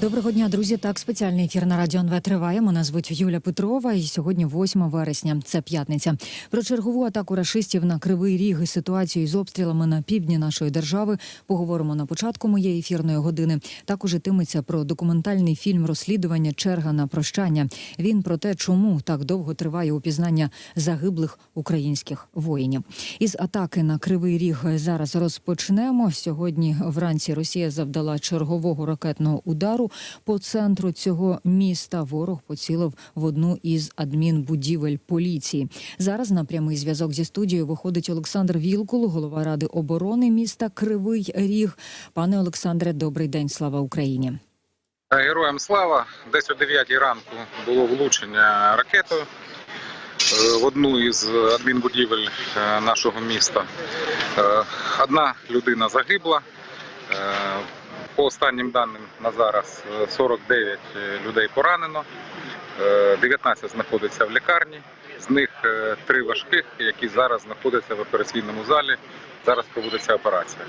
Доброго дня, друзі. Так, спеціальний ефір на радіо НВ триває. Мене звуть Юля Петрова, і сьогодні 8 вересня. Це п'ятниця. Про чергову атаку рашистів на кривий ріг і ситуацію з обстрілами на півдні нашої держави поговоримо на початку моєї ефірної години. Також йтиметься про документальний фільм розслідування Черга на прощання. Він про те, чому так довго триває упізнання загиблих українських воїнів. Із атаки на кривий ріг зараз розпочнемо. Сьогодні вранці Росія завдала чергового ракетного удару по центру цього міста. Ворог поцілив в одну із адмінбудівель поліції. Зараз на прямий зв'язок зі студією виходить Олександр Вілкул, голова ради оборони міста Кривий Ріг. Пане Олександре, добрий день. Слава Україні. Героям слава! Десь о 9 ранку було влучення ракетою е, в одну із адмінбудівель е, нашого міста. Е, Одна людина загибла. Е, По останнім даним на зараз е, 49 людей поранено, Е, 19 знаходиться в лікарні. З них е, три важких, які зараз знаходяться в операційному залі. Зараз проводиться операція.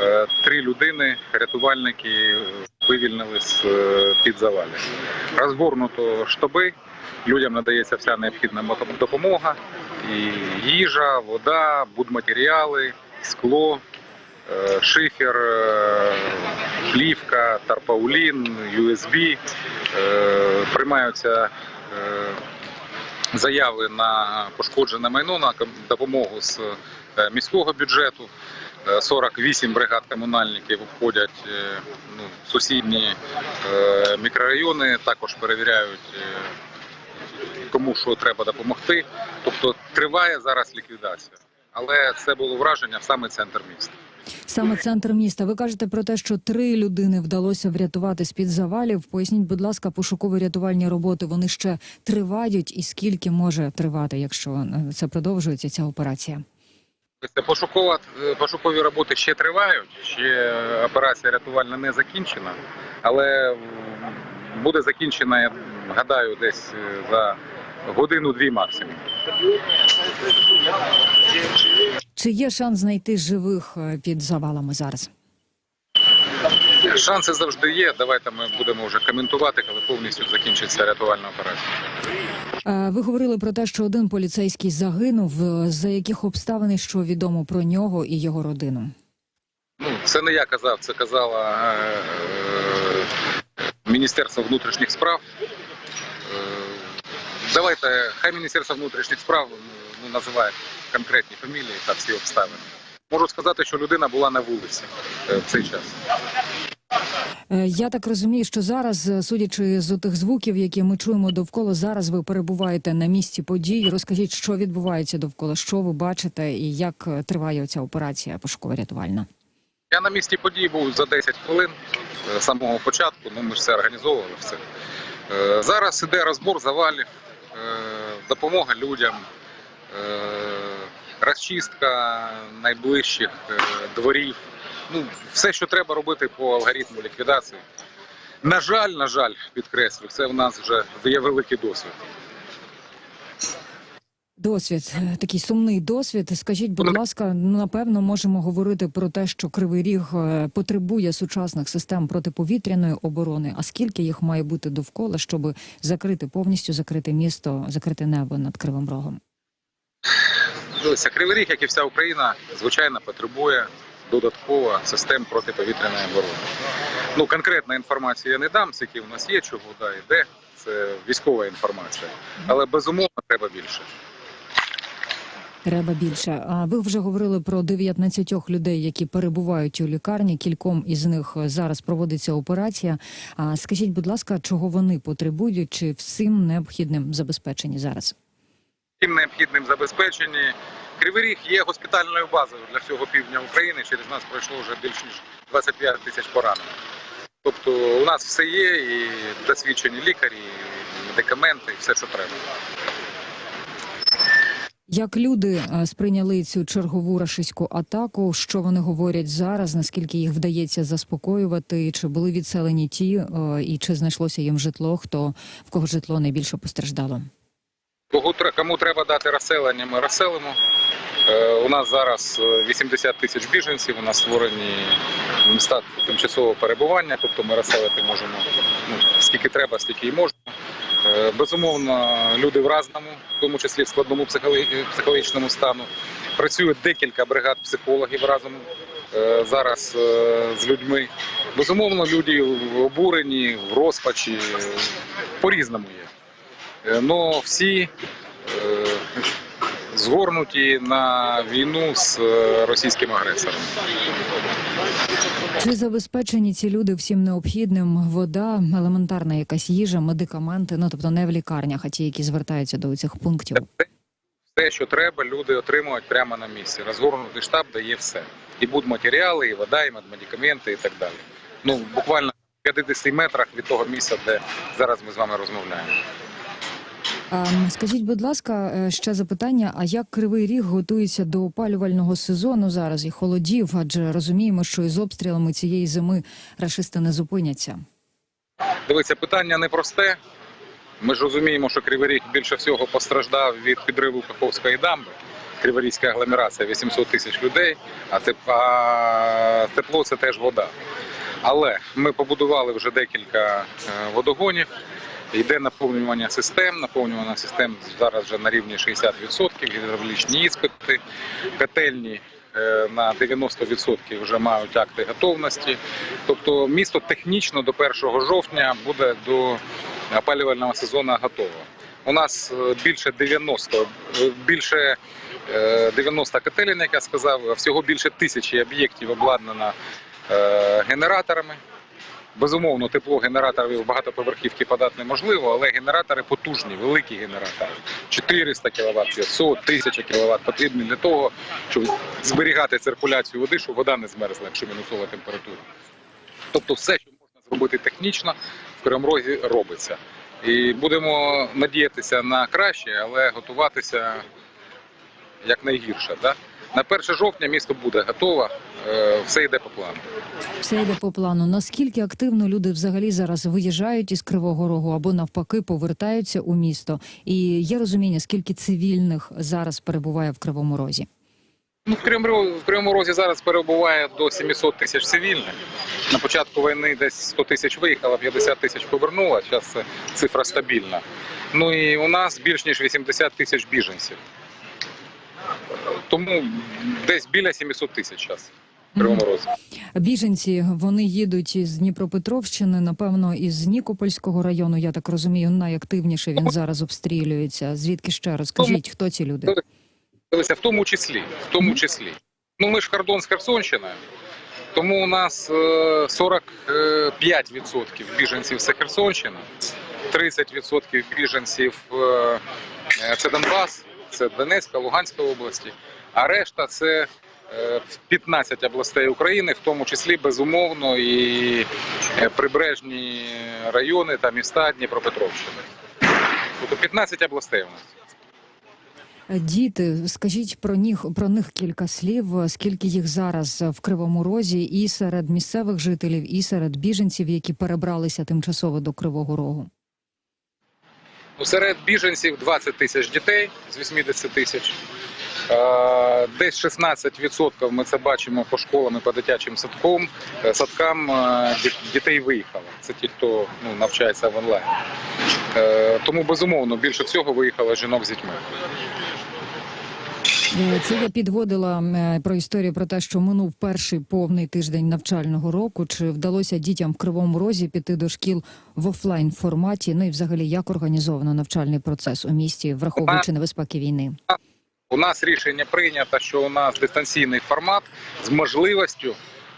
Е, Три людини, рятувальники, е, вивільнили з е, під завалів. Розгорнуто штаби, людям надається вся необхідна допомога, і їжа, вода, будматеріали, скло, е, шифер, е, плівка, тарпаулін, USB. Е, Приймаються е, заяви на пошкоджене майно на допомогу з е, міського бюджету. Е, 48 бригад комунальників входять е, ну, сусідні е, мікрорайони, також перевіряють, е, кому що треба допомогти. Тобто триває зараз ліквідація. Але це було враження в саме центр міста. Саме центр міста. Ви кажете про те, що три людини вдалося врятувати з під завалів. Поясніть, будь ласка, пошуково-рятувальні роботи вони ще тривають, і скільки може тривати, якщо е, це продовжується ця операція? Пошукова пошукові роботи ще тривають. Ще операція рятувальна не закінчена, але буде закінчена, я гадаю, десь е, за годину-дві максимум. Чи є шанс знайти живих е, під завалами зараз? Шанси завжди є. Давайте ми будемо вже коментувати, коли повністю закінчиться рятувальна операція. Е, Ви говорили про те, що один поліцейський загинув. Е, За яких обставин що відомо про нього і його родину? Ну, це не я казав, це казала е, е, Міністерство внутрішніх справ. Е, давайте, хай Міністерство внутрішніх справ ну, називає конкретні фамілії та всі обставини. Можу сказати, що людина була на вулиці е, в цей час. Е, Я так розумію, що зараз, е, судячи з тих звуків, які ми чуємо довкола, зараз ви перебуваєте на місці подій. Розкажіть, що відбувається довкола, що ви бачите, і як триває ця операція пошуково-рятувальна? Я на місці подій був за 10 хвилин з самого початку, ну ми ж все організовували все. Зараз іде розбор завалів, допомога людям, розчистка найближчих е, дворів. Ну, все, що треба робити по алгоритму ліквідації. На жаль, на жаль, підкреслю, це в нас вже є великий досвід. Досвід е, такий сумний досвід. Скажіть, будь Ну, ласка, ну напевно можемо говорити про те, що кривий ріг е, потребує сучасних систем протиповітряної оборони. А скільки їх має бути довкола, щоб закрити повністю закрити місто, закрити небо над кривим рогом? Дивіться, Кривий Ріг, як і вся Україна, звичайно, потребує додатково систем протиповітряної оборони. Ну, конкретна інформація я не дам, скільки в нас є, чого да, і де. Це військова інформація. Але безумовно треба більше. Треба більше. А ви вже говорили про 19 людей, які перебувають у лікарні. Кільком із них зараз проводиться операція. А скажіть, будь ласка, чого вони потребують, чи всім необхідним забезпечені зараз? Тим необхідним забезпеченні. Кривий Ріг є госпітальною базою для всього півдня України. Через нас пройшло вже більш ніж 25 тисяч поранених. Тобто у нас все є, і досвідчені лікарі, і медикаменти, і все, що треба. Як люди е, сприйняли цю чергову рашистську атаку? Що вони говорять зараз? Наскільки їх вдається заспокоювати? Чи були відселені ті, е, і чи знайшлося їм житло? Хто в кого житло найбільше постраждало? Кого кому треба дати розселення, ми розселимо. Е, У нас зараз е, 80 тисяч біженців, у нас створені міста тимчасового перебування, тобто ми розселити можемо ну, скільки треба, стільки і можна. Е, Безумовно, люди в разному, в тому числі в складному психологічному стану. Працює декілька бригад психологів разом е, зараз е, з людьми. Безумовно, люди обурені, в розпачі, е, по-різному є. Е, Но всі е, згорнуті на війну з е, російським агресором. Чи забезпечені ці люди всім необхідним? Вода, елементарна якась їжа, медикаменти, ну тобто не в лікарнях, а ті, які звертаються до цих пунктів. Все, що треба, люди отримують прямо на місці. Розгорнутий штаб дає все. І будматеріали, і вода, і медикаменти, і так далі. Ну, буквально в 50 метрах від того місця, де зараз ми з вами розмовляємо. Ем, Скажіть, будь ласка, е, ще запитання: а як кривий ріг готується до опалювального сезону зараз і холодів? Адже розуміємо, що із обстрілами цієї зими рашисти не зупиняться. Дивіться, питання непросте. Ми ж розуміємо, що Кривий Ріг більше всього постраждав від підриву Каховської дамби. Криворізька агломерація 800 тисяч людей, а теп- тепло це теж вода. Але ми побудували вже декілька е, водогонів. Йде наповнювання систем. Наповнювання систем зараз вже на рівні 60%, гідравлічні іспити, котельні е, на 90% вже мають акти готовності. Тобто місто технічно до 1 жовтня буде до опалювального сезону готово. У нас е, більше 90, е, більше е, 90 котелень, як я сказав, всього більше тисячі об'єктів обладнано генераторами. Безумовно, тепло генераторів в багатоповерхівки подати неможливо, але генератори потужні, великі генератори. 400 кВт, 500, 1000 кВт потрібні для того, щоб зберігати циркуляцію води, щоб вода не змерзла, якщо мінусова температура. Тобто все, що можна зробити технічно, в Кривомрозі робиться. І будемо надіятися на краще, але готуватися якнайгірше. Да? На 1 жовтня місто буде готове, е, все йде по плану. Все йде по плану. Наскільки активно люди взагалі зараз виїжджають із Кривого Рогу або навпаки повертаються у місто? І є розуміння, скільки цивільних зараз перебуває в Кривому Розі? Ну, в Кривому, в Кривому Розі зараз перебуває до 700 тисяч цивільних. На початку війни десь 100 тисяч виїхало, 50 тисяч повернуло. Зараз цифра стабільна. Ну і у нас більш ніж 80 тисяч біженців. Тому десь біля 700 тисяч зараз в Біженці вони їдуть із Дніпропетровщини, напевно, із Нікопольського району. Я так розумію, найактивніше він зараз обстрілюється. Звідки ще розкажіть, хто ці люди? В тому числі, в тому числі. Ну ми ж кордон з Херсонщиною, тому у нас е, 45% біженців це Херсонщина, 30% біженців е, е, це Донбас, це Донецька, Луганська області, а решта це е, 15 областей України, в тому числі безумовно і е, прибережні райони та міста Дніпропетровщини. Тобто 15 областей у нас. Діти, скажіть про них про них кілька слів. Скільки їх зараз в Кривому Розі, і серед місцевих жителів, і серед біженців, які перебралися тимчасово до Кривого Рогу? Ну, серед біженців 20 тисяч дітей з 80 тисяч. Десь 16% ми це бачимо по школам і по дитячим садкам. Е, Садкам е, дітей виїхало. Це ті, хто ну, навчається в онлайн. Е, Тому безумовно більше всього виїхало жінок з дітьми. Це я підводила про історію про те, що минув перший повний тиждень навчального року. Чи вдалося дітям в Кривому Розі піти до шкіл в офлайн форматі? Ну і взагалі як організовано навчальний процес у місті, враховуючи небезпеки війни? У нас рішення прийнято, що у нас дистанційний формат з можливістю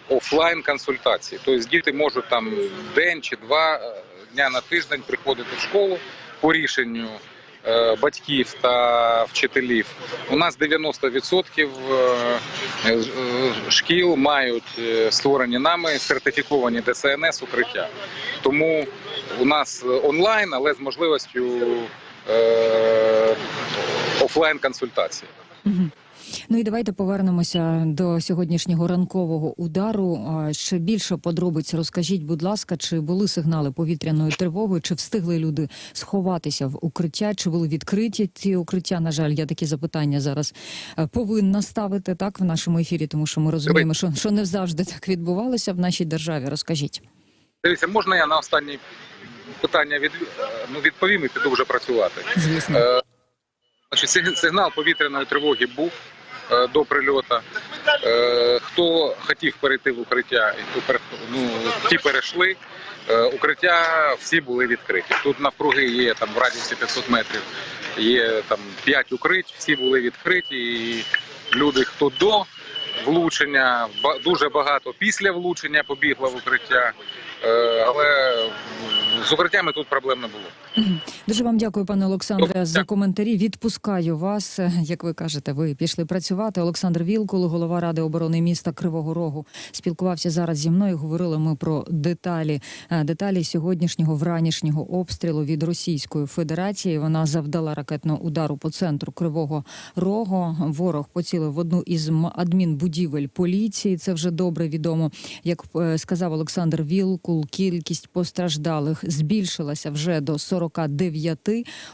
офлайн консультації. Тобто діти можуть там день чи два е, дня на тиждень приходити в школу по рішенню е, батьків та вчителів. У нас 90% е, шкіл мають створені нами сертифіковані ДСНС укриття. Тому у нас онлайн, але з можливістю офлайн консультації. Ну і давайте повернемося до сьогоднішнього ранкового удару. Ще більше подробиць розкажіть, будь ласка, чи були сигнали повітряної тривоги, чи встигли люди сховатися в укриття, чи були відкриті ці укриття? На жаль, я такі запитання зараз е, повинна ставити так в нашому ефірі, тому що ми розуміємо, що, що не завжди так відбувалося в нашій державі. Розкажіть. Дивіться, можна я на останні питання від, ну, відповім і піду вже працювати. Звісно. Сигнал повітряної тривоги був е, до прильоту. Е, Хто хотів перейти в укриття, ну, ті перейшли. Е, Укриття всі були відкриті. Тут навкруги є там в радіусі 500 метрів, є там 5 укрить, всі були відкриті. І люди, хто до влучення, дуже багато після влучення побігло в укриття. Але з укриттями тут проблем не було. Дуже вам дякую, пане Олександре, за коментарі. Відпускаю вас. Як ви кажете, ви пішли працювати. Олександр Вілкул, голова ради оборони міста Кривого Рогу, спілкувався зараз зі мною. Говорили ми про деталі е, деталі сьогоднішнього вранішнього обстрілу від Російської Федерації. Вона завдала ракетного удару по центру Кривого Рогу. Ворог поцілив в одну із адмінбудівель поліції. Це вже добре відомо. Як е, сказав Олександр Вілкул, кількість постраждалих збільшилася вже до 49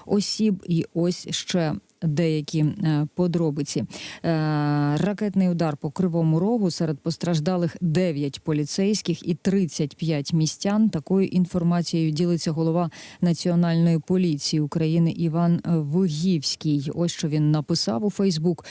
осіб, і ось ще. Деякі е, подробиці. Е, ракетний удар по кривому рогу серед постраждалих 9 поліцейських і 35 містян. Такою інформацією ділиться голова Національної поліції України Іван Вигівський. Ось що він написав у Фейсбук.